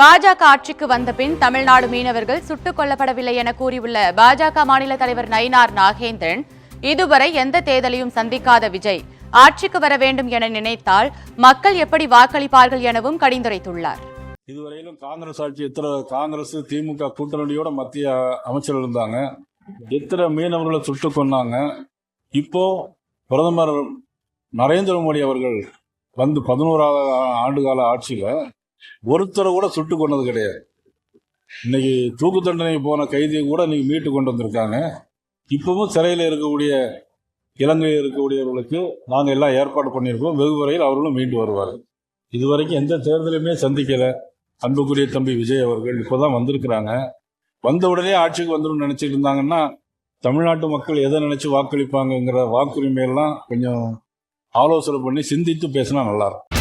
பாஜக ஆட்சிக்கு வந்த பின் தமிழ்நாடு மீனவர்கள் சுட்டுக் கொல்லப்படவில்லை என கூறியுள்ள பாஜக மாநில தலைவர் நயினார் நாகேந்திரன் இதுவரை எந்த தேர்தலையும் சந்திக்காத விஜய் ஆட்சிக்கு வர வேண்டும் என நினைத்தால் மக்கள் எப்படி வாக்களிப்பார்கள் எனவும் கடிந்துரைத்துள்ளார். இதுவரையிலும் காங்கிரஸ் ஆட்சி எத்தனை காங்கிரஸ் திமுக கூட்டணியோட மத்திய அமைச்சர் இருந்தாங்க. எத்தனை மீனவர்களை சுட்டு கொன்னாங்க. இப்போ பிரதமர் நரேந்திர மோடி அவர்கள் வந்து பதினோராவது ஆண்டு கால ஆட்சியில் ஒருத்தரை கூட சுட்டு கொண்டது கிடையாது. இன்னைக்கு தூக்கு தண்டனை போன கைதியை கூட இன்னைக்கு மீட்டு கொண்டு வந்திருக்காங்க. இப்பவும் சிறையில் இருக்கக்கூடிய இலங்கையில் இருக்கக்கூடியவர்களுக்கு நாங்கள் எல்லாம் ஏற்பாடு பண்ணியிருக்கோம். வெகு வரையில் அவர்களும் மீண்டு வருவார் இதுவரைக்கும் எந்த தேர்தலையுமே சந்திக்கலை. அன்புக்குரிய தம்பி விஜய் அவர்கள் இப்போதான் வந்திருக்கிறாங்க. வந்த உடனே ஆட்சிக்கு வந்துடும் நினச்சிட்டு இருந்தாங்கன்னா தமிழ்நாட்டு மக்கள் எதை நினச்சி வாக்களிப்பாங்கங்கிற வாக்குரிமையெல்லாம் கொஞ்சம் ஆலோசனை பண்ணி சிந்தித்து பேசினா நல்லாயிருக்கும்